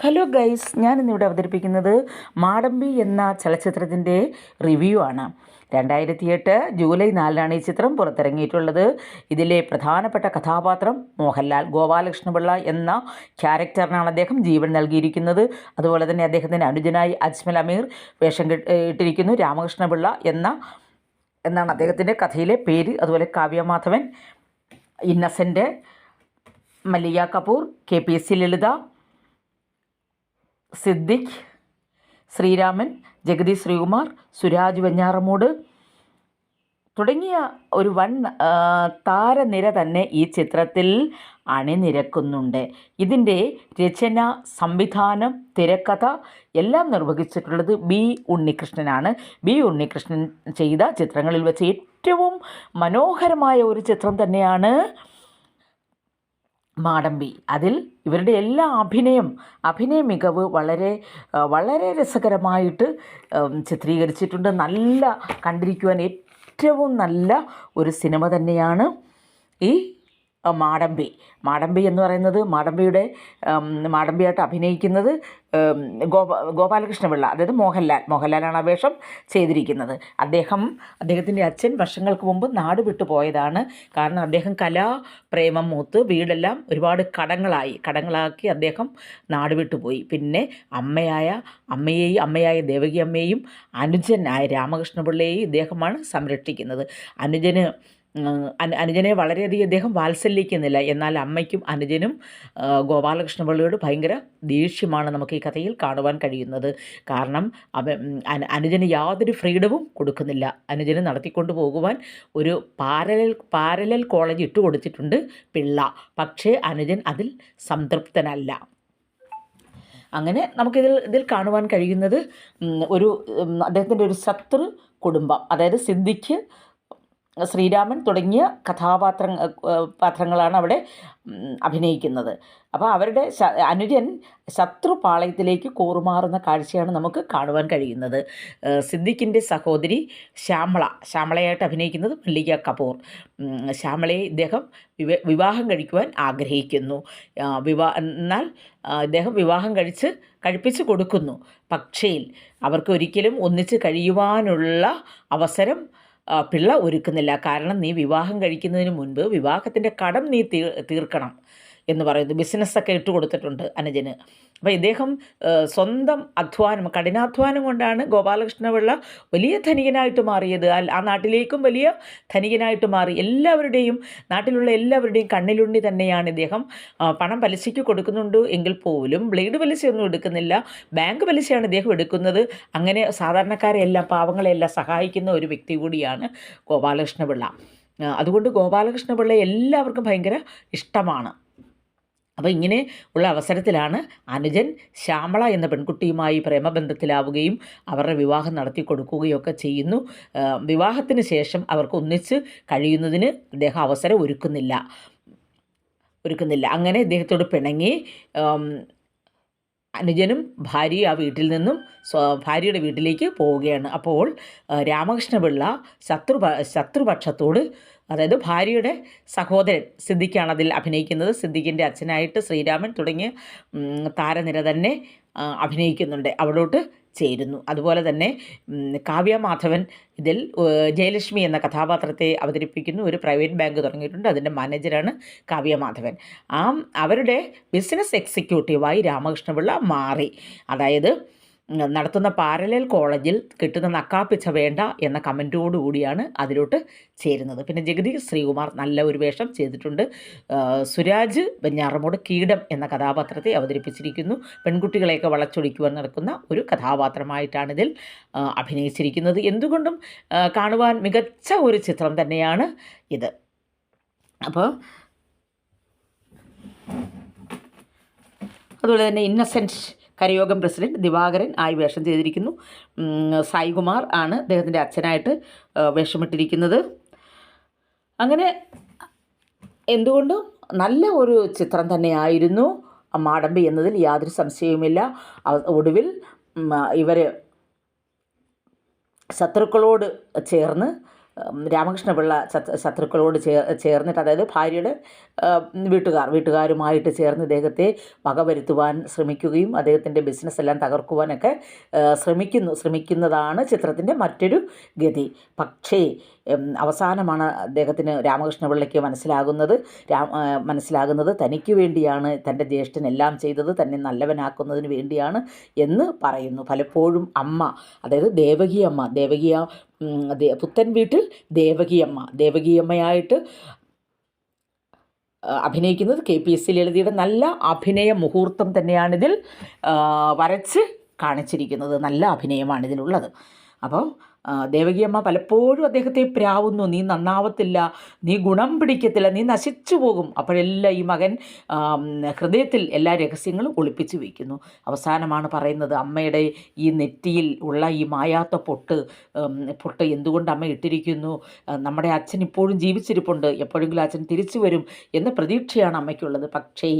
Hello guys ഞാൻ ഇന്നിവിടെ അവതരിപ്പിക്കുന്നത് മാടമ്പി എന്ന ചലച്ചിത്രത്തിന്റെ റിവ്യൂ ആണ്. രണ്ടായിരത്തി എട്ട് ജൂലൈ നാലിനാണ് ഈ ചിത്രം പുറത്തിറങ്ങിയിട്ടുള്ളത്. ഇതിലെ പ്രധാനപ്പെട്ട കഥാപാത്രം മോഹൻലാൽ ഗോപാലകൃഷ്ണപിള്ള എന്ന ക്യാരക്ടറിനാണ് അദ്ദേഹം ജീവൻ നൽകിയിരിക്കുന്നത്. അതുപോലെ തന്നെ അദ്ദേഹത്തിന്റെ അനുജനായി അജ്മൽ അമീർ വേഷം ഇട്ടിരിക്കുന്നു രാമകൃഷ്ണപിള്ള എന്ന എന്നാണ് അദ്ദേഹത്തിന്റെ കഥയിലെ പേര്. അതുപോലെ Kavya Madhavan Innocent Mallika Kapoor K P S C Lalitha Siddique Sreeraman Jagathy Sreekumar Suraj Venjaramoodu തുടങ്ങിയ ഒരു വൻ താരനിര തന്നെ ഈ ചിത്രത്തിൽ അണിനിരക്കുന്നുണ്ട്. ഇതിന്റെ രചന സംവിധാനം തിരക്കഥ എല്ലാം നിർവഹിച്ചിട്ടുള്ളത് ബി ഉണ്ണികൃഷ്ണനാണ്. ബി ഉണ്ണികൃഷ്ണൻ ചെയ്ത ചിത്രങ്ങളിൽ വെച്ച് ഏറ്റവും മനോഹരമായ ഒരു ചിത്രം തന്നെയാണ് മാടമ്പി. അതിൽ ഇവരുടെ എല്ലാ അഭിനയം അഭിനയ മികവ് വളരെ വളരെ രസകരമായിട്ട് ചിത്രീകരിച്ചിട്ടുണ്ട്. നല്ല കണ്ടിരിക്കുവാൻ ഏറ്റവും നല്ല ഒരു സിനിമ തന്നെയാണ് ഈ മാടമ്പി. മാടമ്പി എന്ന് പറയുന്നത് മാടമ്പിയുടെ മാടമ്പിയായിട്ട് അഭിനയിക്കുന്നത് ഗോപാ ഗോപാലകൃഷ്ണ ഗോപാലകൃഷ്ണപിള്ള അതായത് മോഹൻലാൽ. മോഹൻലാലാണ് ആ ചെയ്തിരിക്കുന്നത്. അദ്ദേഹം അദ്ദേഹത്തിന്റെ അച്ഛൻ വർഷങ്ങൾക്ക് മുമ്പ് നാട് വിട്ടു പോയതാണ്. കാരണം അദ്ദേഹം കലാപ്രേമം മൂത്ത് വീടെല്ലാം ഒരുപാട് കടങ്ങളായി കടങ്ങളാക്കി അദ്ദേഹം നാട് വിട്ടുപോയി പിന്നെ അമ്മയായ അമ്മയെയും അമ്മയായ ദേവകി അമ്മയെയും അനുജനായ രാമകൃഷ്ണപിള്ളയെയും ഇദ്ദേഹമാണ് സംരക്ഷിക്കുന്നത്. അനുജന് അനുജനെ വളരെയധികം ഇദ്ദേഹം വാത്സല്യിക്കുന്നില്ല. എന്നാൽ അമ്മയ്ക്കും അനുജനും ഗോപാലകൃഷ്ണപിള്ളയോട് ഭയങ്കര ദേഷ്യമാണ് നമുക്ക് ഈ കഥയിൽ കാണുവാൻ കഴിയുന്നത്. കാരണം അവ അനു അനുജന് യാതൊരു ഫ്രീഡവും കൊടുക്കുന്നില്ല. അനുജന് നടത്തിക്കൊണ്ട് പോകുവാൻ ഒരു പാരലൽ പാരലൽ കോളേജ് ഇട്ട് കൊടുത്തിട്ടുണ്ട് പിള്ള. പക്ഷേ അനുജൻ അതിൽ സംതൃപ്തനല്ല. അങ്ങനെ നമുക്കിതിൽ ഇതിൽ കാണുവാൻ കഴിയുന്നത് ഒരു അദ്ദേഹത്തിന്റെ ഒരു ശത്രു കുടുംബം. അതായത് സിദ്ദിഖ് ശ്രീരാമൻ തുടങ്ങിയ കഥാപാത്ര പാത്രങ്ങളാണ് അവിടെ അഭിനയിക്കുന്നത്. അപ്പോൾ അവരുടെ അനുജൻ ശത്രുപാളയത്തിലേക്ക് കൂറുമാറുന്ന കാഴ്ചയാണ് നമുക്ക് കാണുവാൻ കഴിയുന്നത്. സിദ്ദിഖിന്റെ സഹോദരി ശ്യാമള ശ്യാമളയായിട്ട് അഭിനയിക്കുന്നത് മല്ലിക കപൂർ. ശ്യാമളയെ ഇദ്ദേഹം വിവാഹം കഴിക്കുവാൻ ആഗ്രഹിക്കുന്നു. വിവാ എന്നാൽ ഇദ്ദേഹം വിവാഹം കഴിച്ച് കഴിപ്പിച്ച് കൊടുക്കുന്നു. പക്ഷേ അവർക്ക് ഒരിക്കലും ഒന്നിച്ച് കഴിയുവാനുള്ള അവസരം പിള്ള ഒരുക്കുന്നില്ല. കാരണം നീ വിവാഹം കഴിക്കുന്നതിന് മുൻപ് വിവാഹത്തിന്റെ കടം നീ തീർക്കണം. എന്ന് പറയുന്നത് ബിസിനസ്സൊക്കെ ഇട്ട് കൊടുത്തിട്ടുണ്ട് അനുജന്. അപ്പോൾ ഇദ്ദേഹം സ്വന്തം അധ്വാനം കഠിനാധ്വാനം കൊണ്ടാണ് ഗോപാലകൃഷ്ണപിള്ള വലിയ ധനികനായിട്ട് മാറിയത്. ആ- നാട്ടിലേക്കും വലിയ ധനികനായിട്ട് മാറി. എല്ലാവരുടെയും നാട്ടിലുള്ള എല്ലാവരുടെയും കണ്ണിലുണ്ണി തന്നെയാണ് ഇദ്ദേഹം. പണം പലിശയ്ക്ക് കൊടുക്കുന്നുണ്ട് എങ്കിൽ പോലും ബ്ലേഡ് പലിശയൊന്നും എടുക്കുന്നില്ല. ബാങ്ക് പലിശയാണ് ഇദ്ദേഹം എടുക്കുന്നത്. അങ്ങനെ സാധാരണക്കാരെ എല്ലാം പാവങ്ങളെല്ലാം സഹായിക്കുന്ന ഒരു വ്യക്തി കൂടിയാണ് ഗോപാലകൃഷ്ണപിള്ള. അതുകൊണ്ട് ഗോപാലകൃഷ്ണപിള്ള എല്ലാവർക്കും ഭയങ്കര ഇഷ്ടമാണ്. അപ്പോൾ ഇങ്ങനെ ഉള്ള അവസരത്തിലാണ് അനുജൻ ശ്യാമള എന്ന പെൺകുട്ടിയുമായി പ്രേമബന്ധത്തിലാവുകയും അവരുടെ വിവാഹം നടത്തി കൊടുക്കുകയൊക്കെ ചെയ്യുന്നു. വിവാഹത്തിന് ശേഷം അവർക്ക് ഒന്നിച്ച് കഴിയുന്നതിന് അദ്ദേഹം അവസരം ഒരുക്കുന്നില്ല. ഒരുക്കുന്നില്ല. അങ്ങനെ ഇദ്ദേഹത്തോട് പിണങ്ങി അനുജനും ഭാര്യയും ആ വീട്ടിൽ നിന്നും ഭാര്യയുടെ വീട്ടിലേക്ക് പോവുകയാണ്. അപ്പോൾ രാമകൃഷ്ണപിള്ള ശത്രു ശത്രുപക്ഷത്തോട് അതായത് ഭാര്യയുടെ സഹോദരൻ സിദ്ദിഖാണ് അതിൽ അഭിനയിക്കുന്നത്. സിദ്ദിഖിന്റെ അച്ഛനായിട്ട് ശ്രീരാമൻ തുടങ്ങിയ താരനിര തന്നെ അഭിനയിക്കുന്നുണ്ട്. അവിടോട്ട് ചേരുന്നു. അതുപോലെ തന്നെ കാവ്യ മാധവൻ ഇതിൽ ജയലക്ഷ്മി എന്ന കഥാപാത്രത്തെ അവതരിപ്പിക്കുന്നു. ഒരു പ്രൈവറ്റ് ബാങ്ക് തുടങ്ങിയിട്ടുണ്ട്. അതിന്റെ മാനേജരാണ് കാവ്യ മാധവൻ. ആ അവരുടെ ബിസിനസ് എക്സിക്യൂട്ടീവായി രാമകൃഷ്ണപിള്ള മാറി. അതായത് നടത്തുന്ന പാരലൽ കോളേജിൽ കിട്ടുന്ന നക്കാപ്പിച്ച വേണ്ട എന്ന കമന്റോടുകൂടിയാണ് അതിലോട്ട് ചേരുന്നത്. പിന്നെ ജഗതി ശ്രീകുമാർ നല്ല ഒരു വേഷം ചെയ്തിട്ടുണ്ട്. സുരാജ് വെഞ്ഞാറമൂട് കീടം എന്ന കഥാപാത്രത്തെ അവതരിപ്പിച്ചിരിക്കുന്നു. പെൺകുട്ടികളെയൊക്കെ വളച്ചൊടിക്കുവാൻ നടക്കുന്ന ഒരു കഥാപാത്രമായിട്ടാണിതിൽ അഭിനയിച്ചിരിക്കുന്നത്. എന്തുകൊണ്ടും കാണുവാൻ മികച്ച ഒരു ചിത്രം തന്നെയാണ് ഇത്. അപ്പോൾ അതുപോലെ തന്നെ ഇന്നസെന്റ് കരയോഗം പ്രസിഡന്റ് ദിവാകരൻ ആയി വേഷം ചെയ്തിരിക്കുന്നു. സായികുമാർ ആണ് അദ്ദേഹത്തിന്റെ അച്ഛനായിട്ട് വേഷമിട്ടിരിക്കുന്നത്. അങ്ങനെ എന്തുകൊണ്ടും നല്ല ഒരു ചിത്രം തന്നെയായിരുന്നു. മാടമ്പി എന്നതിൽ യാതൊരു സംശയവുമില്ല. ഒടുവിൽ ഇവർ ശത്രുക്കളോട് ചേർന്ന് രാമകൃഷ്ണപിള്ള ശത്രു ശത്രുക്കളോട് ചേർ ചേർന്നിട്ട് അതായത് ഭാര്യയുടെ വീട്ടുകാർ വീട്ടുകാരുമായിട്ട് ചേർന്ന് ഇദ്ദേഹത്തെ വകവരുത്തുവാൻ ശ്രമിക്കുകയും അദ്ദേഹത്തിന്റെ ബിസിനസ് എല്ലാം തകർക്കുവാനൊക്കെ ശ്രമിക്കുന്നു ശ്രമിക്കുന്നതാണ് ചിത്രത്തിന്റെ മറ്റൊരു ഗതി. പക്ഷേ അവസാനമാണ് അദ്ദേഹത്തിന് രാമകൃഷ്ണപിള്ളയ്ക്ക് മനസ്സിലാകുന്നത്. മനസ്സിലാകുന്നത് തനിക്ക് വേണ്ടിയാണ് തന്റെ ജ്യേഷ്ഠൻ എല്ലാം ചെയ്തത് തന്നെ നല്ലവനാക്കുന്നതിന് വേണ്ടിയാണ് എന്ന് പറയുന്നു. പലപ്പോഴും അമ്മ അതായത് ദേവകിയമ്മ ദേവകിയ പുത്തൻ വീട്ടിൽ ദേവകിയമ്മ ദേവകിയമ്മയായിട്ട് അഭിനയിക്കുന്നത് കെ പി എസ് സി ലളിതയുടെ നല്ല അഭിനയ മുഹൂർത്തം തന്നെയാണിതിൽ വരച്ച് കാണിച്ചിരിക്കുന്നത്. നല്ല അഭിനയമാണ് ഇതിലുള്ളത് അപ്പോൾ ദേവകിയമ്മ പലപ്പോഴും അദ്ദേഹത്തെ പ്രാവുന്നു. നീ നന്നാവത്തില്ല നീ ഗുണം പിടിക്കത്തില്ല നീ നശിച്ചു പോകും. അപ്പോഴെല്ലാം ഈ മകൻ ഹൃദയത്തിൽ എല്ലാ രഹസ്യങ്ങളും ഒളിപ്പിച്ച് വയ്ക്കുന്നു അവസാനമാണ് പറയുന്നത് അമ്മയുടെ ഈ നെറ്റിയിൽ ഉള്ള ഈ മായാത്ത പൊട്ട് പൊട്ട് എന്തുകൊണ്ട് അമ്മ ഇട്ടിരിക്കുന്നു? നമ്മുടെ അച്ഛൻ ഇപ്പോഴും ജീവിച്ചിരിപ്പുണ്ട്. എപ്പോഴെങ്കിലും അച്ഛൻ തിരിച്ചു വരും എന്ന പ്രതീക്ഷയാണ് അമ്മയ്ക്കുള്ളത്. പക്ഷേ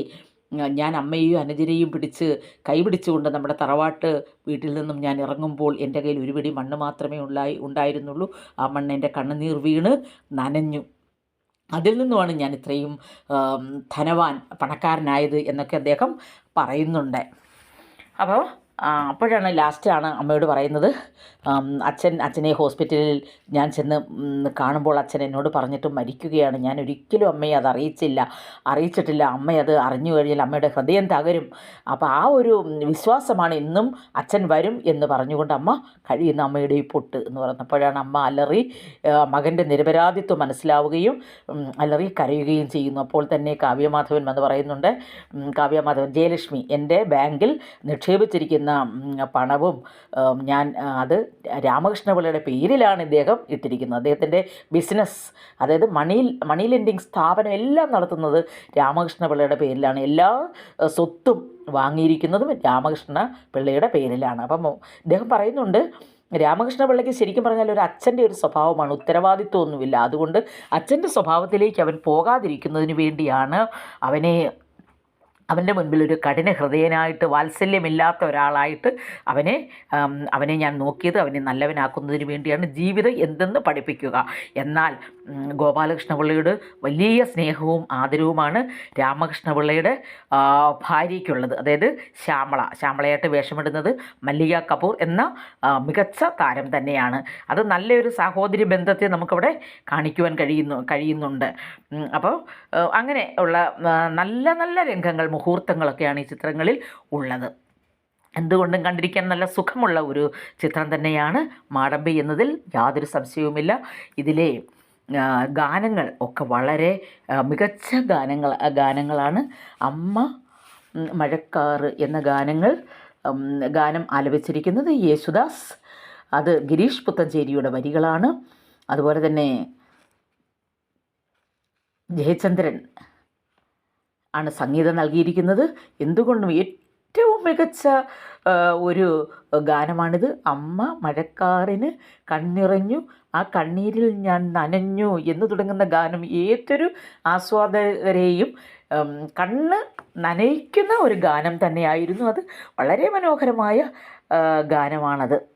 ഞാൻ അമ്മയെയും അനുജരെയും പിടിച്ച് കൈപിടിച്ചുകൊണ്ട് നമ്മുടെ തറവാട്ട് വീട്ടിൽ നിന്നും ഞാൻ ഇറങ്ങുമ്പോൾ എന്റെ കയ്യിൽ ഒരു പിടി മണ്ണ് മാത്രമേ ഉണ്ടായി ഉണ്ടായിരുന്നുള്ളൂ. ആ മണ്ണ് എന്റെ കണ്ണുനീർ വീണ് നനഞ്ഞു. അതിൽ നിന്നുമാണ് ഞാൻ ഇത്രയും ധനവാൻ പണക്കാരനായത് എന്നൊക്കെ അദ്ദേഹം പറയുന്നുണ്ട്. അപ്പോൾ അപ്പോഴാണ് ലാസ്റ്റാണ് അമ്മയോട് പറയുന്നത്. അച്ഛൻ അച്ഛനെ ഹോസ്പിറ്റലിൽ ഞാൻ ചെന്ന് കാണുമ്പോൾ അച്ഛൻ എന്നോട് പറഞ്ഞിട്ട് മരിക്കുകയാണ്. ഞാൻ ഒരിക്കലും അമ്മയെ അത് അറിയിച്ചില്ല. അറിയിച്ചിട്ടില്ല. അമ്മ അത് അറിഞ്ഞു കഴിഞ്ഞാൽ അമ്മയുടെ ഹൃദയം തകരും. അപ്പോൾ ആ ഒരു വിശ്വാസമാണ് ഇന്നും അച്ഛൻ വരും എന്ന് പറഞ്ഞുകൊണ്ട് അമ്മ കഴിയുന്ന അമ്മയുടെ ഈ പൊട്ട് എന്ന് പറഞ്ഞപ്പോഴാണ് അമ്മ അലറി മകന്റെ നിരപരാധിത്വം മനസ്സിലാവുകയും അലറി കരയുകയും ചെയ്യുന്നു. അപ്പോൾ തന്നെ കാവ്യമാധവൻ എന്ന് പറയുന്നുണ്ട് കാവ്യമാധവൻ ജയലക്ഷ്മി എന്റെ ബാങ്കിൽ നിക്ഷേപിച്ചിരിക്കുന്ന ഉം, പണവും ഞാൻ അത് രാമകൃഷ്ണപിള്ളയുടെ പേരിലാണ് ഇദ്ദേഹം ഇട്ടിരിക്കുന്നത്. അദ്ദേഹത്തിന്റെ ബിസിനസ് അതായത് മണി മണി ലെൻഡിങ് സ്ഥാപനം എല്ലാം നടത്തുന്നത് രാമകൃഷ്ണപിള്ളയുടെ പേരിലാണ്. എല്ലാ സ്വത്തും വാങ്ങിയിരിക്കുന്നതും രാമകൃഷ്ണ പിള്ളയുടെ പേരിലാണ്. അപ്പം ഇദ്ദേഹം പറയുന്നുണ്ട് രാമകൃഷ്ണ പിള്ളയ്ക്ക് ശരിക്കും പറഞ്ഞാൽ ഒരു അച്ഛന്റെ ഒരു സ്വഭാവമാണ്. ഉത്തരവാദിത്വമൊന്നുമില്ല. അതുകൊണ്ട് അച്ഛന്റെ സ്വഭാവത്തിലേക്ക് അവൻ പോകാതിരിക്കുന്നതിന് വേണ്ടിയാണ് അവനെ അവന്റെ മുൻപിൽ ഒരു കഠിന ഹൃദയനായിട്ട് വാത്സല്യമില്ലാത്ത ഒരാളായിട്ട് അവനെ അവനെ ഞാൻ നോക്കിയത് അവനെ നല്ലവനാക്കുന്നതിന് വേണ്ടിയാണ് ജീവിതം എന്തെന്ന് പഠിപ്പിക്കുക. എന്നാൽ ഗോപാലകൃഷ്ണപിള്ളയോട് വലിയ സ്നേഹവും ആദരവുമാണ് രാമകൃഷ്ണപിള്ളയുടെ ഭാര്യയ്ക്കുള്ളത്. അതായത് ശ്യാമള ശ്യാമളയായിട്ട് വേഷമിടുന്നത് മല്ലിക കപൂർ എന്ന മികച്ച താരം തന്നെയാണ്. അത് നല്ലൊരു സഹോദരി ബന്ധത്തെ നമുക്കവിടെ കാണിക്കുവാൻ കഴിയുന്നു കഴിയുന്നുണ്ട്. അപ്പോൾ അങ്ങനെ ഉള്ള നല്ല നല്ല രംഗങ്ങൾ മുഹൂർത്തങ്ങളൊക്കെയാണ് ഈ ചിത്രങ്ങളിൽ ഉള്ളത്. എന്തുകൊണ്ടും കണ്ടിരിക്കാൻ നല്ല സുഖമുള്ള ഒരു ചിത്രം തന്നെയാണ് മാടമ്പി എന്നതിൽ യാതൊരു സംശയവുമില്ല. ഇതിലെ ഗാനങ്ങൾ ഒക്കെ വളരെ മികച്ച ഗാനങ്ങൾ ഗാനങ്ങളാണ്. അമ്മ മഴക്കാറ് എന്ന ഗാനങ്ങൾ ഗാനം ആലപിച്ചിരിക്കുന്നത് യേശുദാസ്. അത് ഗിരീഷ് പുത്തഞ്ചേരിയുടെ വരികളാണ്. അതുപോലെ തന്നെ ജയചന്ദ്രൻ ആണ് സംഗീതം നൽകിയിരിക്കുന്നത്. എന്തുകൊണ്ടും ഏറ്റവും മികച്ച ഒരു ഗാനമാണിത്. അമ്മ മഴക്കാറിന് കണ്ണിറഞ്ഞു ആ കണ്ണീരിൽ ഞാൻ നനഞ്ഞു എന്ന് തുടങ്ങുന്ന ഗാനം ഏതൊരു ആസ്വാദകരെയും കണ്ണ് നനയിക്കുന്ന ഒരു ഗാനം തന്നെയായിരുന്നു. അത് വളരെ മനോഹരമായ ഗാനമാണത്.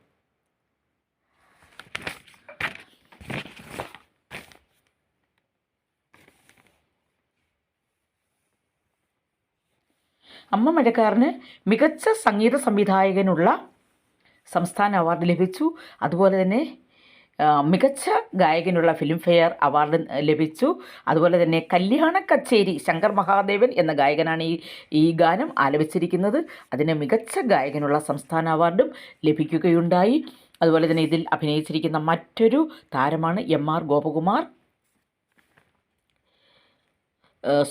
അമ്മ മഴക്കാരന് മികച്ച സംഗീത സംവിധായകനുള്ള സംസ്ഥാന അവാർഡ് ലഭിച്ചു. അതുപോലെ തന്നെ മികച്ച ഗായകനുള്ള ഫിലിം ഫെയർ അവാർഡ് ലഭിച്ചു. അതുപോലെ തന്നെ കല്യാണ കച്ചേരി ശങ്കർ മഹാദേവൻ എന്ന ഗായകനാണ് ഈ ഈ ഗാനം ആലപിച്ചിരിക്കുന്നത്. അതിന് മികച്ച ഗായകനുള്ള സംസ്ഥാന അവാർഡും ലഭിക്കുകയുണ്ടായി. അതുപോലെ തന്നെ ഇതിൽ അഭിനയിച്ചിരിക്കുന്ന മറ്റൊരു താരമാണ് എം ആർ ഗോപകുമാർ.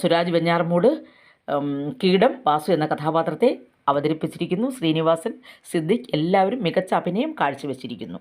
സുരാജ് വെഞ്ഞാറമൂട്. ഉം, കീടം വാസു എന്ന കഥാപാത്രത്തെ അവതരിപ്പിച്ചിരിക്കുന്നു ശ്രീനിവാസൻ. സിദ്ദിഖ് എല്ലാവരും മികച്ച അഭിനയം കാഴ്ചവെച്ചിരിക്കുന്നു.